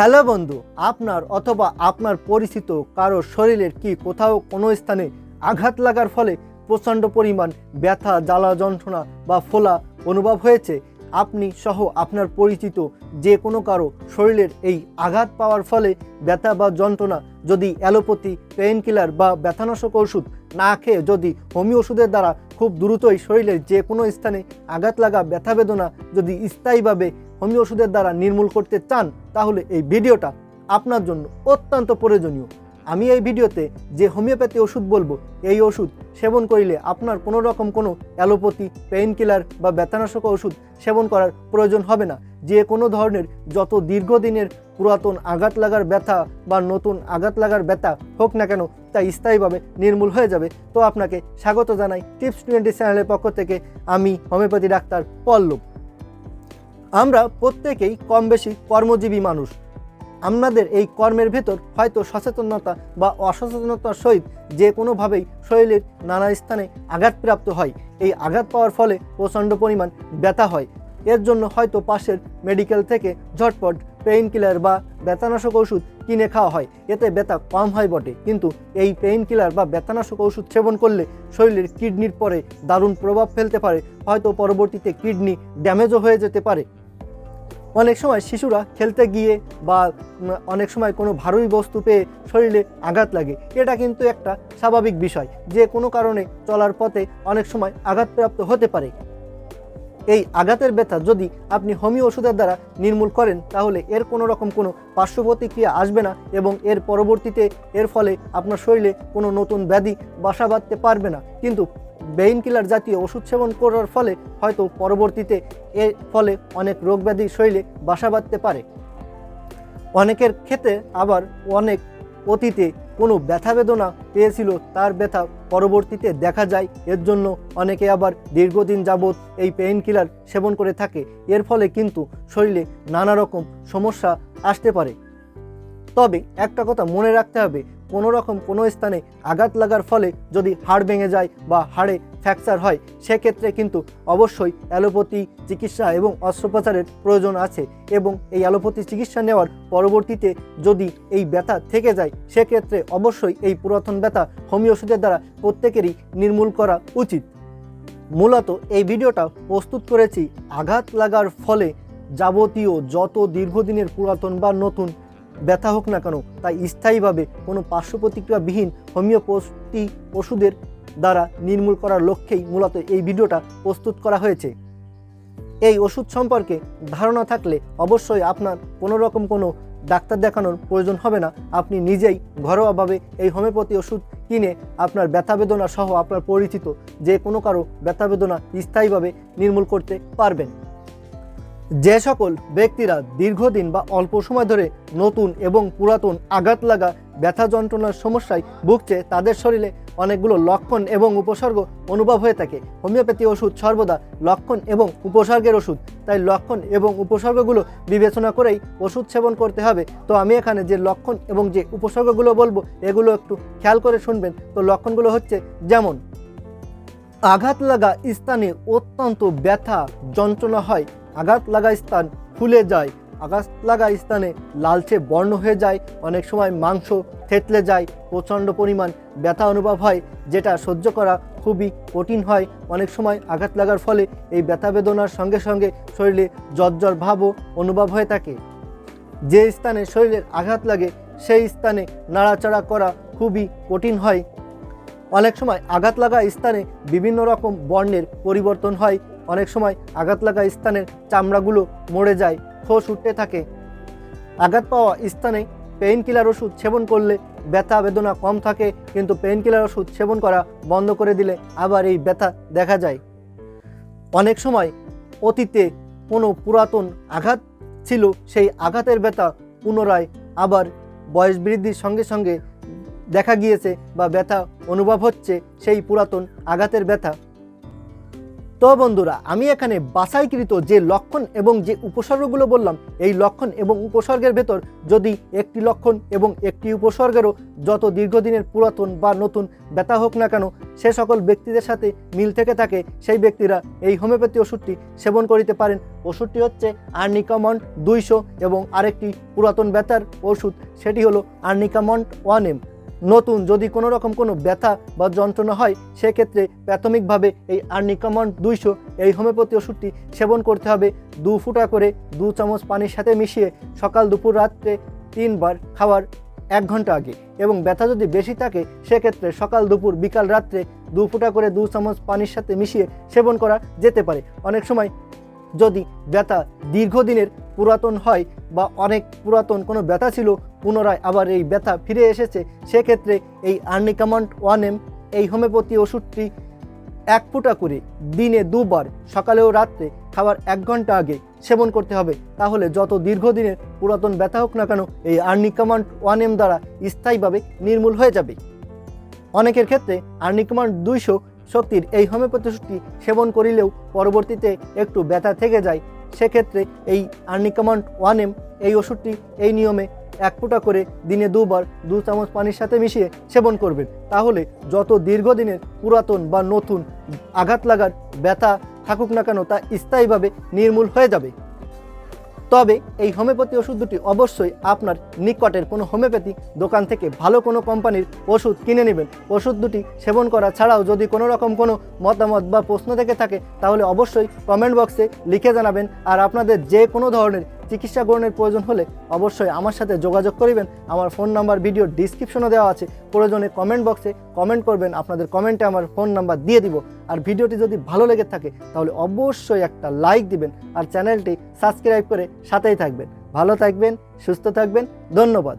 Hello বন্ধু, আপনার অথবা আপনার পরিচিত কারও শরীরের কি কোথাও কোনো স্থানে আঘাত লাগার ফলে প্রচণ্ড পরিমাণ ব্যথা, জ্বালা, যন্ত্রণা বা ফোলা অনুভব হয়েছে? আপনি সহ আপনার পরিচিত যে কোনো কারও শরীরের এই আঘাত পাওয়ার ফলে ব্যথা বা যন্ত্রণা যদি অ্যালোপ্যাথি পেইন কিলার বা ব্যথানাশক ওষুধ না খেয়ে যদি হোমিও ওষুধের দ্বারা খুব দ্রুতই শরীরের যে কোনো স্থানে আঘাত লাগা ব্যথা বেদনা যদি স্থায়ীভাবে হোমিও ওষুধের দ্বারা নির্মূল করতে চান, তাহলে এই ভিডিওটা আপনার জন্য অত্যন্ত প্রয়োজনীয়। আমি এই ভিডিওতে যে হোমিওপ্যাথি ওষুধ বলব, এই ওষুধ সেবন করিলে আপনার কোনো রকম কোনো অ্যালোপ্যাথি পেইন কিলার বা ব্যথানাশক ওষুধ সেবন করার প্রয়োজন হবে না। যে কোনো ধরনের যত দীর্ঘদিনের পুরাতন আঘাত লাগার ব্যথা বা নতুন আঘাত লাগার ব্যথা হোক না কেন, তা স্থায়ীভাবে নির্মূল হয়ে যাবে। তো আপনাকে স্বাগত জানাই টিপস টোয়েন্টি চ্যানেলের পক্ষ থেকে আমি হোমিওপ্যাথি ডাক্তার পল্লব। আমরা প্রত্যেকেই কম বেশি কর্মজীবী মানুষ। আমাদের এই কর্মের ভেতর হয়তো সচেতনতা বা অসচেতনতার সহিত যে কোনোভাবেই শরীরের নানা স্থানে আঘাতপ্রাপ্ত হয়, এই আঘাত পাওয়ার ফলে প্রচণ্ড পরিমাণ ব্যথা হয়। এর জন্য হয়তো পাশের মেডিকেল থেকে ঝটপট পেইন কিলার বা ব্যথানাশক ওষুধ কিনে খাওয়া হয়। এতে ব্যথা কম হয় বটে, কিন্তু এই পেইন কিলার বা ব্যথানাশক ওষুধ সেবন করলে শরীরের কিডনির পরে দারুণ প্রভাব ফেলতে পারে। হয়তো পরবর্তীতে কিডনি ড্যামেজও হয়ে যেতে পারে। অনেক সময় শিশুরা খেলতে গিয়ে বা অনেক সময় কোনো ভারী বস্তু পেয়ে শরীরে আঘাত লাগে। এটা কিন্তু একটা স্বাভাবিক বিষয়। যে কোনো কারণে চলার পথে অনেক সময় আঘাতপ্রাপ্ত হতে পারে। এই আঘাতের ব্যথা যদি আপনি হোমিও ওষুধের দ্বারা নির্মূল করেন, তাহলে এর কোনো রকম কোনো পার্শ্ব প্রতিক্রিয়া আসবে না এবং এর পরবর্তীতে এর ফলে আপনার শরীরে কোনো নতুন ব্যাধি বাসা বাঁধতে পারবে না। কিন্তু বেইন কিলার জাতীয় ওষুধ সেবন করার ফলে হয়তো পরবর্তীতে এর ফলে অনেক রোগ ব্যাধি শরীরে বাসা বাঁধতে পারে। অনেকের ক্ষেত্রে আবার অনেক অতীতে কোনো ব্যথা বেদনা পেয়েছিল, তার ব্যথা পরবর্তীতে দেখা যায়। এর জন্য অনেকে আবার দীর্ঘদিন যাবৎ এই পেইন কিলার সেবন করে থাকে। এর ফলে কিন্তু শরীরে নানা রকম সমস্যা আসতে পারে। তবে একটা কথা মনে রাখতে হবে কোনো রকম কোনো স্থানে আঘাত লাগার ফলে যদি হাড় ভেঙে যায় বা হাড়ে ফ্র্যাকচার হয়, সেক্ষেত্রে কিন্তু অবশ্যই অ্যালোপ্যাথি চিকিৎসা এবং অস্ত্রোপচারের প্রয়োজন আছে এবং এই অ্যালোপ্যাথি চিকিৎসা নেওয়ার পরবর্তীতে যদি এই ব্যথা থেকে যায়, সেক্ষেত্রে অবশ্যই এই পুরাতন ব্যথা হোমিও ওষুধের দ্বারা প্রত্যেকেরই নির্মূল করা উচিত। মূলত এই ভিডিওটা প্রস্তুত করেছি আঘাত লাগার ফলে যাবতীয় যত দীর্ঘদিনের পুরাতন বা নতুন ব্যথা হোক না কেন, তাই স্থায়ীভাবে কোনো পার্শ্ব প্রতিক্রিয়াবিহীন হোমিওপ্যাথি ওষুধের দ্বারা নির্মূল করার লক্ষ্যেই মূলত এই ভিডিওটা প্রস্তুত করা হয়েছে। এই ওষুধ সম্পর্কে ধারণা থাকলে অবশ্যই আপনার কোনো রকম কোনো ডাক্তার দেখানোর প্রয়োজন হবে না। আপনি নিজেই ঘরোয়াভাবে এই হোমিওপ্যাথি ওষুধ কিনে আপনার ব্যথা বেদনা সহ আপনার পরিচিত যে কোনো কারও ব্যথা বেদনা স্থায়ীভাবে নির্মূল করতে পারবেন। যে সকল ব্যক্তিরা দীর্ঘদিন বা অল্প সময় ধরে নতুন এবং পুরাতন আঘাত লাগা ব্যথা যন্ত্রণার সমস্যায় ভুগছে, তাদের শরীরে অনেকগুলো লক্ষণ এবং উপসর্গ অনুভব হয়ে থাকে। হোমিওপ্যাথি ওষুধ সর্বদা লক্ষণ এবং উপসর্গের ওষুধ। তাই লক্ষণ এবং উপসর্গগুলো বিবেচনা করেই ওষুধ সেবন করতে হবে। তো আমি এখানে যে লক্ষণ এবং যে উপসর্গগুলো বলব, এগুলো একটু খেয়াল করে শুনবেন। তো লক্ষণগুলো হচ্ছে যেমন, আঘাত লাগা স্থানে অত্যন্ত ব্যথা যন্ত্রণা হয় আঘাত লাগা স্থান ফুলে যায়। আঘাত লাগা স্থানে লালচে বর্ণ হয়ে যায়। অনেক সময় মাংস থেতলে যায়। প্রচণ্ড পরিমাণ ব্যথা অনুভব হয়, যেটা সহ্য করা খুবই কঠিন হয়। অনেক সময় আঘাত লাগার ফলে এই ব্যথা বেদনার সঙ্গে সঙ্গে শরীরে জ্বর ভাবও অনুভব হয়ে থাকে। যে স্থানে শরীরের আঘাত লাগে, সেই স্থানে নাড়াচাড়া করা খুবই কঠিন হয়। অনেক সময় আঘাত লাগা স্থানে বিভিন্ন রকম বর্ণের পরিবর্তন হয়। অনেক সময় আঘাত লাগা স্থানের চামড়াগুলো মরে যায় ফোস উঠতে থাকে। আঘাত পাওয়া স্থানে পেইন কিলার ওষুধ সেবন করলে ব্যথা বেদনা কম থাকে, কিন্তু পেইন কিলার ওষুধ সেবন করা বন্ধ করে দিলে আবার এই ব্যথা দেখা যায়। অনেক সময় অতীতে কোনো পুরাতন আঘাত ছিল, সেই আঘাতের ব্যথা পুনরায় আবার বয়স বৃদ্ধির সঙ্গে সঙ্গে দেখা গিয়েছে বা ব্যথা অনুভব হচ্ছে, সেই পুরাতন আঘাতের ব্যথা। তো বন্ধুরা, আমি এখানে বাছাইকৃত যে লক্ষণ এবং যে উপসর্গগুলো বললাম, এই লক্ষণ এবং উপসর্গের ভেতর যদি একটি লক্ষণ এবং একটি উপসর্গেরও যত দীর্ঘদিনের পুরাতন বা নতুন ব্যথা হোক না কেন, সে সকল ব্যক্তিদের সাথে মিল থেকে থাকে, সেই ব্যক্তিরা এই হোমিওপ্যাথি ওষুধটি সেবন করিতে পারেন। ওষুধটি হচ্ছে আর্নিকামন্ট দুইশো এবং আরেকটি পুরাতন ব্যথার ওষুধ, সেটি হলো আর্নিকামন্ট ওয়ান এম। নতুন যদি কোনো রকম কোনো ব্যথা বা যন্ত্রণা হয়, সেক্ষেত্রে প্রাথমিকভাবে এই আর্নিকামন্ট দুইশো, এই হোমিওপ্যাথি ওষুধটি সেবন করতে হবে। দু ফুটা করে দু চামচ পানির সাথে মিশিয়ে সকাল, দুপুর, রাত্রে তিনবার খাওয়ার এক ঘণ্টা আগে। এবং ব্যথা যদি বেশি থাকে, সেক্ষেত্রে সকাল, দুপুর, বিকাল, রাত্রে দু ফুটা করে দু চামচ পানির সাথে মিশিয়ে সেবন করা যেতে পারে। অনেক সময় যদি ব্যথা দীর্ঘদিনের পুরাতন হয় বা অনেক পুরাতন কোনো ব্যথা ছিল পুনরায় আবার এই ব্যথা ফিরে এসেছে, সেক্ষেত্রে এই আর্নিকামন্ট ওয়ান এম এই হোমিওপ্যাথি ওষুধটি এক ফুটা করে দিনে দুবার সকালে ও রাত্রে খাবার এক ঘণ্টা আগে সেবন করতে হবে। তাহলে যত দীর্ঘদিনের পুরাতন ব্যথা হোক না কেন, এই আর্নিকামন্ট ওয়ান এম দ্বারা স্থায়ীভাবে নির্মূল হয়ে যাবে। অনেকের ক্ষেত্রে আর্নিকমান্ড দুইশো শক্তির এই হোমিওপ্যাথি ওষুধটি সেবন করিলেও পরবর্তীতে একটু ব্যথা থেকে যায়, সেক্ষেত্রে এই আর্নিকমান্ড ওয়ান এম এই ওষুধটি এই নিয়মে এক ফুটা করে দিনে দুবার দু চামচ পানির সাথে মিশিয়ে সেবন করবেন। তাহলে যত দীর্ঘদিনের পুরাতন বা নতুন আঘাত লাগার ব্যথা থাকুক না কেন, তা স্থায়ীভাবে নির্মূল হয়ে যাবে। তবে এই হোমিওপ্যাথি ওষুধ দুটি অবশ্যই আপনার নিকটের কোনো হোমিওপ্যাথি দোকান থেকে ভালো কোনো কোম্পানির ওষুধ কিনে নেবেন। ওষুধ দুটি সেবন করা ছাড়াও যদি কোনো রকম কোনো মতামত বা প্রশ্ন থেকে থাকে, তাহলে অবশ্যই কমেন্ট বক্সে লিখে জানাবেন। আর আপনাদের যে কোনো ধরনের চিকিৎসা গ্রহণের প্রয়োজন হলে অবশ্যই আমার সাথে যোগাযোগ করিবেন। আমার ফোন নাম্বার, ভিডিও ডিসক্রিপশনে দেওয়া আছে। প্রয়োজনে কমেন্ট বক্সে কমেন্ট করবেন। আপনাদের কমেন্টে আমার ফোন নাম্বার দিয়ে দিব। আর ভিডিওটি যদি ভালো লেগে থাকে, তাহলে অবশ্যই একটা লাইক দিবেন। আর চ্যানেলটি সাবস্ক্রাইব করে সাথেই থাকবেন। ভালো থাকবেন, সুস্থ থাকবেন। ধন্যবাদ।